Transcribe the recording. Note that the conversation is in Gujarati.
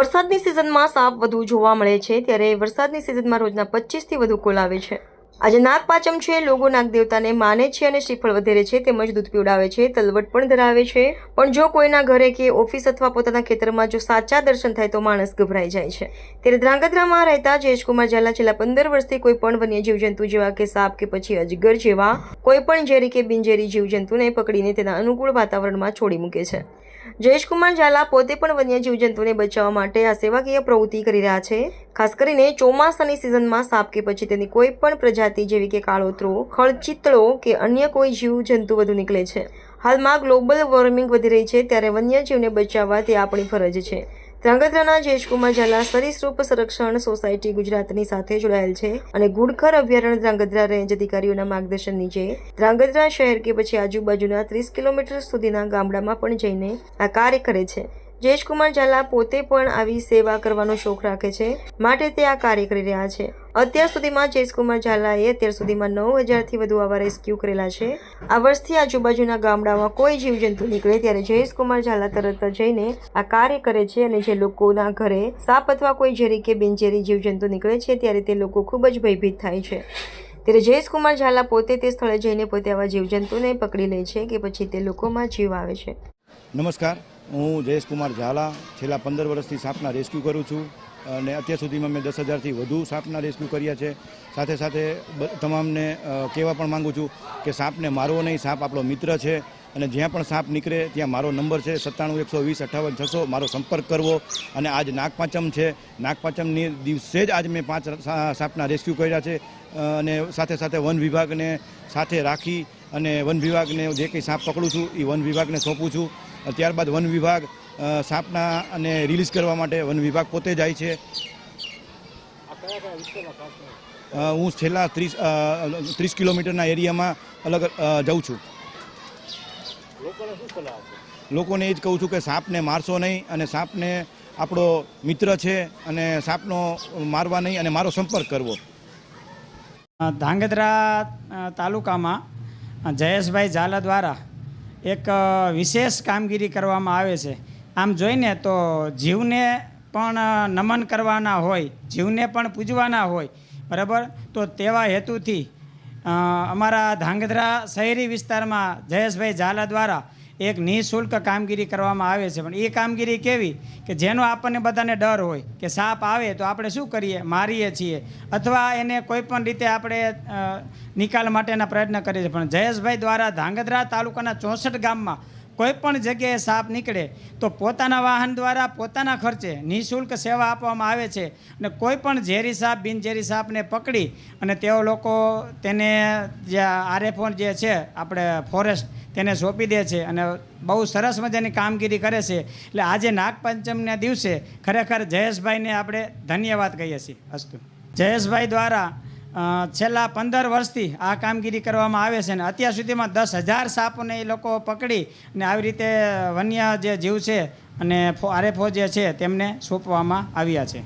વરસાદની સિઝનમાં સાપ વધુ જોવા મળે છે, ત્યારે વરસાદની સિઝનમાં રોજના પચીસથી વધુ કોલ આવે છે. આજે નાગપાચમ છે લોકો નાગ દેવતાને માને છે અને શ્રીફળ વધેરે છે, તેમજ દૂધ પીવડાવે છે, તલવટ પણ ધરાવે છે. પણ જો કોઈના ઘરે કે ઓફિસ અથવા પોતાના ખેતરમાં જો સાચા દર્શન થાય તો માણસ ગભરાઈ જાય છે. ત્યારે ધ્રાંગધ્રામાં રહેતા જયેશકુમાર ઝાલા છેલ્લા પંદર વર્ષથી કોઈ પણ વન્ય જીવજંતુ જેવા કે સાપ કે પછી અજગર જેવા કોઈ પણ ઝેરી કે બિનઝેરી જીવજંતુને પકડીને તેના અનુકૂળ વાતાવરણમાં છોડી મૂકે છે. જયેશકુમાર ઝાલા પોતે પણ વન્ય જીવજંતુને બચાવવા માટે આ સેવાકીય પ્રવૃત્તિ કરી રહ્યા છે. ખાસ કરીને ચોમાસાની સિઝનમાં સાપ કે પછી તેની કોઈ પણ પ્રજાતિ જેવી કે કાળોતરો ખળચિતળો કે અન્ય કોઈ જીવજંતુ વધુ નીકળે છે. હાલમાં ગ્લોબલ વોર્મિંગ વધી રહી છે ત્યારે વન્યજીવને બચાવવા તે આપણી ફરજ છે. ધ્રાંગધ્રાના જયેશકુમાર ઝાલા સરીસૃપ સંરક્ષણ સોસાયટી ગુજરાતની સાથે જોડાયેલ છે અને ગુડખર અભયારણ્ય ધ્રાંગધ્રા રેન્જ અધિકારીઓના માર્ગદર્શન નીચે ધ્રાંગધ્રા શહેર કે પછી આજુબાજુના ત્રીસ કિલોમીટર સુધીના ગામડામાં પણ જઈને આ કાર્ય કરે છે. જયેશકુમાર ઝાલા પોતે પણ આવી સેવા કરવાનો શોખ રાખે છે. માટે તે આ કાર્ય કરી રહ્યા છે. અત્યાર સુધીમાં જયેશકુમાર ઝાલાએ અત્યાર સુધીમાં નવ હજારથી વધુ આવા રેસ્ક્યુ કરેલા છે. આ વર્ષથી આજુબાજુના ગામડામાં કોઈ જીવજંતુ નીકળે ત્યારે જયેશકુમાર ઝાલા તરત જઈને આ કાર્ય કરે છે અને જે લોકોના ઘરે સાપ અથવા કોઈ ઝેરી કે બિનઝેરી જીવજંતુ નીકળે છે ત્યારે તે લોકો ખૂબ જ ભયભીત થાય છે. ત્યારે જયેશકુમાર ઝાલા પોતે તે સ્થળે જઈને પોતે આવા જીવજંતુને પકડી લે છે કે પછી તે લોકોમાં જીવ આવે છે. નમસ્કાર. હું જયેશકુમાર ઝાલા છેલ્લા પંદર વર્ષથી સાપના રેસ્ક્યુ કરું છું અને અત્યાર સુધીમાં મેં દસ હજારથી વધુ સાપના રેસ્ક્યુ કર્યા છે. સાથે સાથે તમામને કહેવા પણ માગું છું કે સાપને મારવો નહીં. સાપ આપણો મિત્ર છે અને જ્યાં પણ સાપ નીકળે ત્યાં મારો નંબર છે સત્તાણું એકસો વીસ અઠ્ઠાવન છસો. મારો સંપર્ક કરવો અને આજ નાગપાંચમ છે. નાગપાંચમની દિવસે જ આજ મેં પાંચ સાપના રેસ્ક્યુ કર્યા છે. અને સાથે સાથે વન વિભાગને સાથે રાખી અને વન વિભાગને જે કંઈ સાપ પકડું છું એ વન વિભાગને સોંપું છું. ત્યારબાદ વન વિભાગ સાપના અને રિલીઝ કરવા માટે વન વિભાગ પોતે જાય છે. હું છેલ્લા ત્રીસ ત્રીસ કિલોમીટરના એરિયામાં અલગ જઉં છું. લોકોને એ જ કહું છું કે સાપને મારશો નહીં અને સાપને આપણો મિત્ર છે અને સાપનો મારવા નહીં અને મારો સંપર્ક કરવો. ધાંગધ્રા તાલુકામાં જયેશભાઈ ઝાલા દ્વારા એક વિશેષ કામગીરી કરવામાં આવે છે. આમ જોઈને તો જીવને પણ નમન કરવાના હોય, જીવને પણ પૂજવાના હોય, બરાબર? તો તેવા હેતુથી અમારા ધાંગધ્રા શહેરી વિસ્તારમાં જયેશભાઈ ઝાલા દ્વારા એક નિઃશુલ્ક કામગીરી કરવામાં આવે છે. પણ એ કામગીરી કેવી? કે જેનો આપણને બધાને ડર હોય, કે સાપ આવે તો આપણે શું કરીએ? મારીએ છીએ. અથવા એને કોઈ પણ રીતે આપણે નિકાલ માટેના પ્રયત્ન કરીએ છીએ. પણ જયેશભાઈ દ્વારા ધાંગધ્રા તાલુકાના ચોસઠ ગામમાં કોઈ પણ જગ્યાએ સાપ નીકળે તો પોતાના વાહન દ્વારા પોતાના ખર્ચે નિઃશુલ્ક સેવા આપવામાં આવે છે. અને કોઈ પણ ઝેરી સાપ, બિનઝેરી સાપને પકડી અને તેઓ લોકો તેને, જે આરએફઓ જે છે, આપણે ફોરેસ્ટ તેને સોંપી દે છે અને બહુ સરસ મજાની કામગીરી કરે છે. એટલે આજે નાગપંચમના દિવસે ખરેખર જયેશભાઈને આપણે ધન્યવાદ કહીએ છીએ અસ્તુ. જયેશભાઈ દ્વારા છેલ્લા પંદર વર્ષથી આ કામગીરી કરવામાં આવે છે અને અત્યાર સુધીમાં દસ હજાર સાપોને એ લોકો પકડી અને આવી રીતે વન્ય જે જીવ છે અને આરએફઓ જે છે તેમને સોંપવામાં આવ્યા છે.